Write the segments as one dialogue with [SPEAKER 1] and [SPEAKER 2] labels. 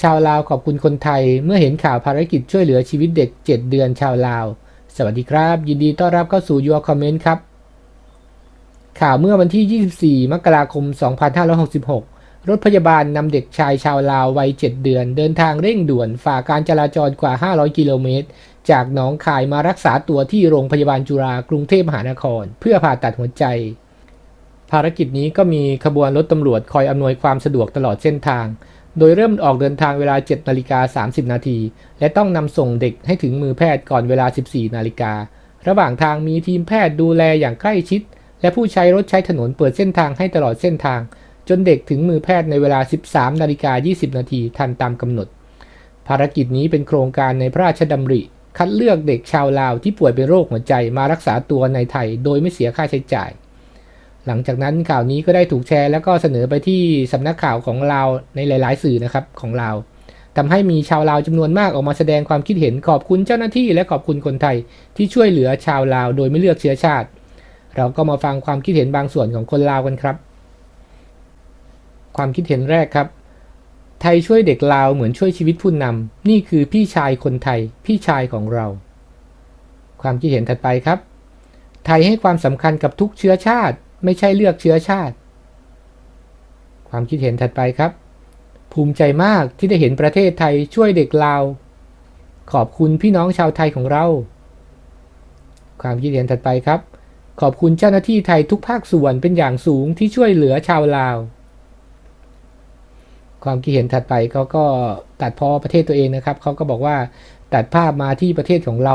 [SPEAKER 1] ชาวลาวขอบคุณคนไทย เมื่อเห็นข่าวภารกิจช่วยเหลือชีวิตเด็ก 7 เดือนชาวลาว สวัสดีครับ ยินดีต้อนรับเข้าสู่ Your Comment ครับ ข่าวเมื่อวันที่ 24 มกราคม 2566 รถพยาบาลนำเด็กชายชาวลาววัย 7 เดือน เดินทางเร่งด่วนฝ่าการจราจรกว่า 500 กิโลเมตร จากหนองคายมารักษาตัวที่โรงพยาบาลจุฬากรุงเทพมหานคร เพื่อผ่าตัดหัวใจ ภารกิจนี้ก็มีขบวนรถตำรวจคอยอำนวยความสะดวกตลอดเส้นทาง โดยเริ่มออกเดินทางเวลา 7นาฬิกา30 นาที และต้องนำส่งเด็กให้ถึงมือแพทย์ก่อนเวลา 14 นาฬิการะหว่างทางมีทีมแพทย์ดูแลอย่างใกล้ชิด และผู้ใช้รถใช้ถนนเปิดเส้นทางให้ตลอดเส้นทาง จนเด็กถึงมือแพทย์ในเวลา 13นาฬิกา20 นาทีทันตามกำหนด ภารกิจนี้เป็นโครงการในพระราชดำริ คัดเลือกเด็กชาวลาวที่ป่วยเป็นโรคหัวใจมารักษาตัวในไทย โดยไม่เสียค่าใช้จ่าย หลังจากนั้นข่าวนี้ก็ได้ถูกแชร์แล้วก็เสนอไปที่สำนักข่าวของเราในหลาย ๆ สื่อนะครับของเราทำให้มีชาวลาวจำนวนมากออกมาแสดงความคิดเห็นขอบคุณเจ้าหน้าที่และขอบคุณคนไทยที่ช่วยเหลือชาวลาวโดยไม่เลือกเชื้อชาติ เราก็มาฟังความคิดเห็นบางส่วนของคนลาวกันครับ ความคิดเห็นแรกครับ ไทยช่วยเด็กลาวเหมือนช่วยชีวิตผู้นำนี่คือพี่ชายคนไทย พี่ชายของเรา ความคิดเห็นถัดไปครับ ไทยให้ความสำคัญกับทุกเชื้อชาติ ไม่ใช่เลือกเชื้อชาติ ความคิดเห็นถัดไปครับ ภูมิใจมากที่ได้เห็นประเทศไทยช่วยเด็กลาว ขอบคุณพี่น้องชาวไทยของเรา ความคิดเห็นถัดไปครับ ขอบคุณเจ้าหน้าที่ไทยทุกภาคส่วนเป็นอย่างสูงที่ช่วยเหลือชาวลาว ความคิดเห็นถัดไปเขาก็ตัดพอประเทศตัวเองนะครับเขาก็บอกว่าตัดภาพมาที่ประเทศของเรา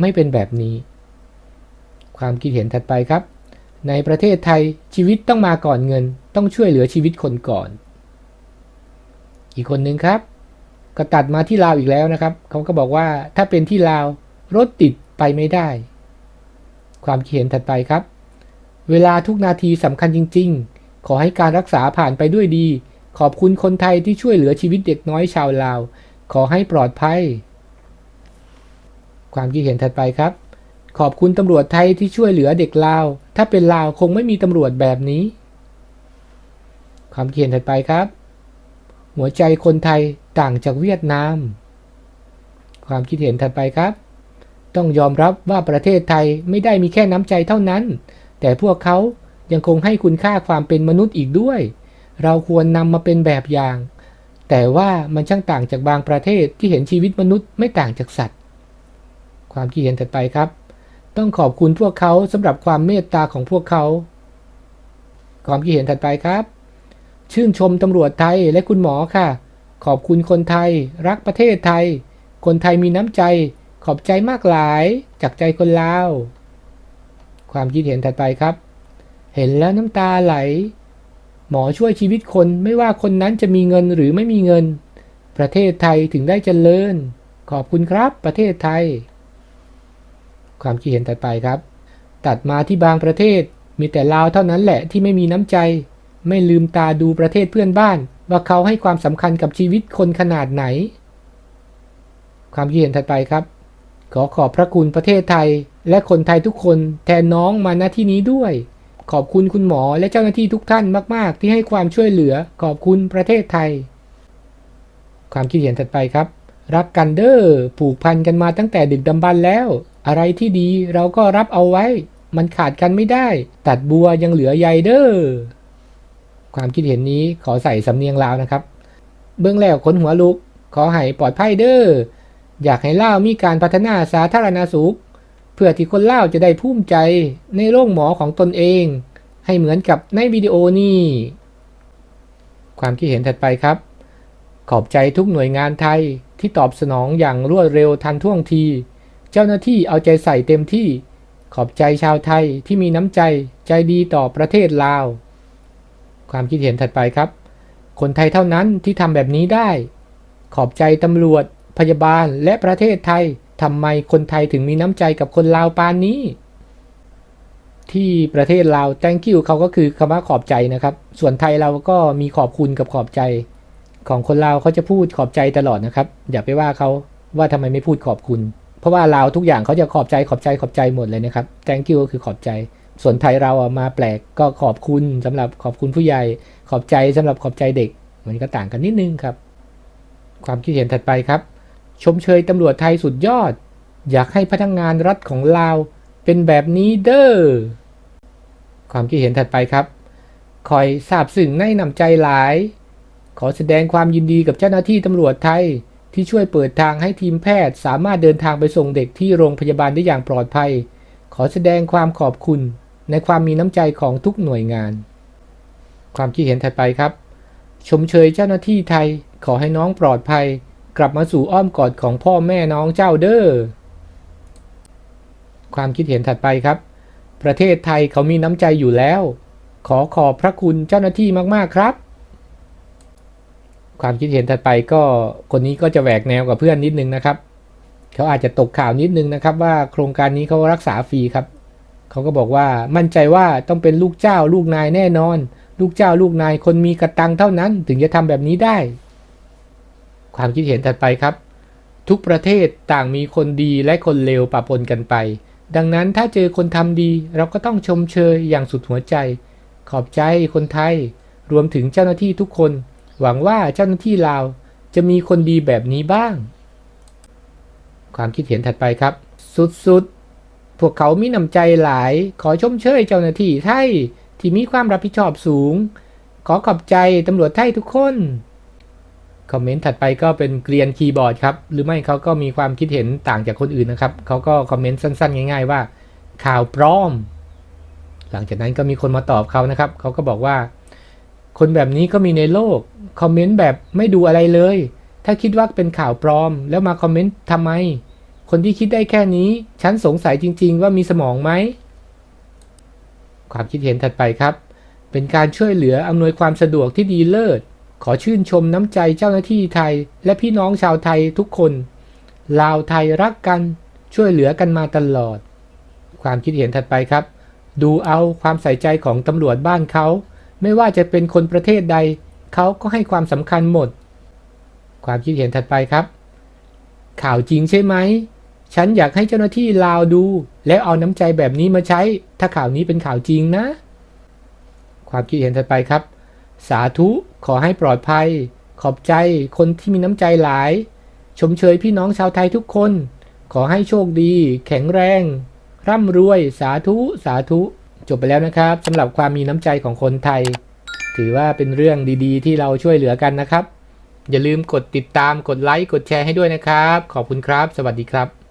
[SPEAKER 1] ไม่เป็นแบบนี้ ความคิดเห็นถัดไปครับ ในประเทศไทยชีวิตต้องมาก่อนเงิน ต้องช่วยเหลือชีวิตคนก่อน อีกคนหนึ่งครับ ก็ตัดมาที่ลาวอีกแล้วนะครับเขาก็บอกว่าถ้าเป็นที่ลาวรถติดไปไม่ได้ ความคิดเห็นถัดไปครับ เวลาทุกนาทีสำคัญจริง ๆ ขอให้การรักษาผ่านไปด้วยดี ขอบคุณคนไทยที่ช่วยเหลือชีวิตเด็กน้อยชาวลาว ขอให้ปลอดภัย ความคิดเห็นถัดไปครับ ขอบคุณตำรวจไทยที่ช่วยเหลือเด็กลาว ถ้าเป็นลาวคงไม่มีตำรวจแบบนี้ความคิดเห็นถัดไปครับ หัวใจคนไทยต่างจากเวียดนาม ความคิดเห็นถัดไปครับ ต้องยอมรับว่าประเทศไทยไม่ได้มีแค่น้ำใจเท่านั้น แต่พวกเขายังคงให้คุณค่าความเป็นมนุษย์อีกด้วย เราควรนำมาเป็นแบบอย่าง แต่ว่ามันช่างต่างจากบางประเทศที่เห็นชีวิตมนุษย์ไม่ต่างจากสัตว์ ความคิดเห็นถัดไปครับ ต้องขอบคุณพวกเขาสำหรับความเมตตาของพวกเขา ความคิดเห็นถัดไปครับ ชื่นชมตำรวจไทยและคุณหมอค่ะ ขอบคุณคนไทย รักประเทศไทย คนไทยมีน้ำใจ ขอบใจมากหลาย จากใจคนลาว ความคิดเห็นถัดไปครับ เห็นแล้วน้ำตาไหล หมอช่วยชีวิตคนไม่ว่าคนนั้นจะมีเงินหรือไม่มีเงิน ประเทศไทยถึงได้เจริญ ขอบคุณครับประเทศไทย ความคิดเห็นถัดไปครับ ตัดมาที่บางประเทศ มีแต่ลาวเท่านั้นแหละที่ไม่มีน้ำใจ ไม่ลืมตาดูประเทศเพื่อนบ้าน ว่าเขาให้ความสำคัญกับชีวิตคนขนาดไหน ความคิดเห็นถัดไปครับ ขอขอบพระคุณประเทศไทย และคนไทยทุกคนแทนน้องมาณที่นี้ด้วย ขอบคุณคุณหมอและเจ้าหน้าที่ทุกท่านมาก ๆ ที่ให้ความช่วยเหลือขอบคุณประเทศไทย ความคิดเห็นถัดไปครับรักกันเด้อผูกพันกันมาตั้งแต่ดึกดำบรรแล้ว อะไรที่ดีเราก็รับเอาไว้ มันขาดกันไม่ได้ ตัดบัวยังเหลือใยเด้อความคิดเห็นนี้ขอใส่สำเนียงลาวนะครับ เบื้องแล้วคนหัวลุก ขอให้ปลอดภัยเด้ออยากให้ล่ามีการพัฒนาสาธารณสุข เพื่อที่คนเล่าจะได้ภูมิใจในโรงหมอของตนเอง ให้เหมือนกับในวิดีโอนี้ความคิดเห็นถัดไปครับ ขอบใจทุกหน่วยงานไทยที่ตอบสนองอย่างรวดเร็วทันท่วงที เจ้าหน้าที่เอาใจใส่เต็มที่ ขอบใจชาวไทยที่มีน้ำใจใจดีต่อประเทศลาว ความคิดเห็นถัดไปครับ คนไทยเท่านั้นที่ทำแบบนี้ได้ ขอบใจตำรวจ พยาบาลและประเทศไทยทำไมคนไทยถึงมีน้ำใจกับคนลาวปานนี้ ที่ประเทศลาว thank you เขาก็คือคำว่าขอบใจนะครับ ส่วนไทยเราก็มีขอบคุณกับขอบใจ ของคนลาวเขาจะพูดขอบใจตลอดนะครับ อย่าไปว่าเขาว่าทำไมไม่พูดขอบคุณ เพราะว่าลาวทุกอย่างเขาจะขอบใจขอบใจขอบใจหมดเลยนะครับ thank you ก็คือขอบใจ ส่วนไทยเราอะมาแปลกก็ขอบคุณสำหรับขอบคุณผู้ใหญ่ ขอบใจสำหรับขอบใจเด็ก มันก็ต่างกันนิดนึงครับ ความคิดเห็นถัดไปครับ ชมเชยตำรวจไทยสุดยอด อยากให้พนักงงานรัฐของลาวเป็นแบบนี้เด้อความคิดเห็นถัดไปครับ คอยทราบซึ้งในนำใจหลาย ขอแสดงความยินดีกับเจ้าหน้าที่ตำรวจไทย ที่ช่วยเปิดทางให้ทีมแพทย์สามารถเดินทางไปส่งเด็กที่โรงพยาบาลได้อย่างปลอดภัย ขอแสดงความขอบคุณ ในความมีน้ำใจของทุกหน่วยงาน ความคิดเห็นถัดไปครับ ชมเชยเจ้าหน้าที่ไทย ขอให้น้องปลอดภัย กลับมาสู่อ้อมกอดของพ่อแม่น้องเจ้าเด้อ ความคิดเห็นถัดไปครับ ประเทศไทยเขามีน้ำใจอยู่แล้ว ขอขอบพระคุณเจ้าหน้าที่มากๆครับ ความคิดเห็นถัดไปก็คนนี้ก็จะแหวกแนวกับเพื่อนนิดนึงนะครับ เขาอาจจะตกข่าวนิดนึงนะครับ ว่าโครงการนี้เขารักษาฟรีครับ เขาก็บอกว่ามั่นใจว่าต้องเป็นลูกเจ้า ลูกนายแน่นอน ลูกเจ้าลูกนายคนมีกระตังเท่านั้น ถึงจะทำแบบนี้ได้ ความคิดเห็นถัดไปครับ ทุกประเทศต่างมีคนดีและคนเลวปะปนกันไป ดังนั้นถ้าเจอคนทำดี เราก็ต้องชมเชยอย่างสุดหัวใจ ขอบใจคนไทย รวมถึงเจ้าหน้าที่ทุกคน หวังว่าเจ้าหน้าที่ลาวจะมีคนดีแบบนี้บ้าง ความคิดเห็นถัดไปครับ สุดๆ พวกเขามีน้ำใจหลาย ขอชมเชยเจ้าหน้าที่ไทย ที่มีความรับผิดชอบสูง ขอขอบใจตำรวจไทยทุกคน คอมเมนต์ถัดไปก็เป็นเกรียนคีย์บอร์ดครับ หรือไม่เขาก็มีความคิดเห็นต่างจากคนอื่นนะครับ เขาก็คอมเมนต์สั้นๆ ง่าย ๆ ว่า ข่าวปลอม หลังจากนั้นก็มีคนมาตอบเขานะครับ เขาก็บอกว่า คนแบบนี้ก็มีในโลก คอมเมนต์แบบไม่ดูอะไรเลย ถ้าคิดว่าเป็นข่าวปลอม แล้วมาคอมเมนต์ทำไม คนที่คิดได้แค่นี้ ฉันสงสัยจริง ๆ ว่ามีสมองไหม ความคิดเห็นถัดไปครับ เป็นการช่วยเหลืออำนวยความสะดวกที่ดีเลิศ ขอชื่นชมน้ำใจเจ้าหน้าที่ไทย และพี่น้องชาวไทยทุกคน ลาวไทยรักกัน ช่วยเหลือกันมาตลอด ความคิดเห็นถัดไปครับ ดูเอาความใส่ใจของตำรวจบ้านเขา ไม่ว่าจะเป็นคนประเทศใด เขาก็ให้ความสำคัญหมด ความคิดเห็นถัดไปครับ ข่าวจริงใช่ไหม ฉันอยากให้เจ้าหน้าที่ลาวดู แล้วเอาน้ำใจแบบนี้มาใช้ ถ้าข่าวนี้เป็นข่าวจริงนะ ความคิดเห็นถัดไปครับ สาธุขอให้ปลอดภัย ขอบใจคนที่มีน้ำใจหลาย ชมเชยพี่น้องชาวไทยทุกคน ขอให้โชคดี แข็งแรง ร่ำรวย สาธุ สาธุ จบไปแล้วนะครับสำหรับความมีน้ำใจของคนไทย ถือว่าเป็นเรื่องดีๆ ที่เราช่วยเหลือกันนะครับ อย่าลืมกดติดตามกดไลค์กดแชร์ให้ด้วยนะครับ ขอบคุณครับ สวัสดีครับ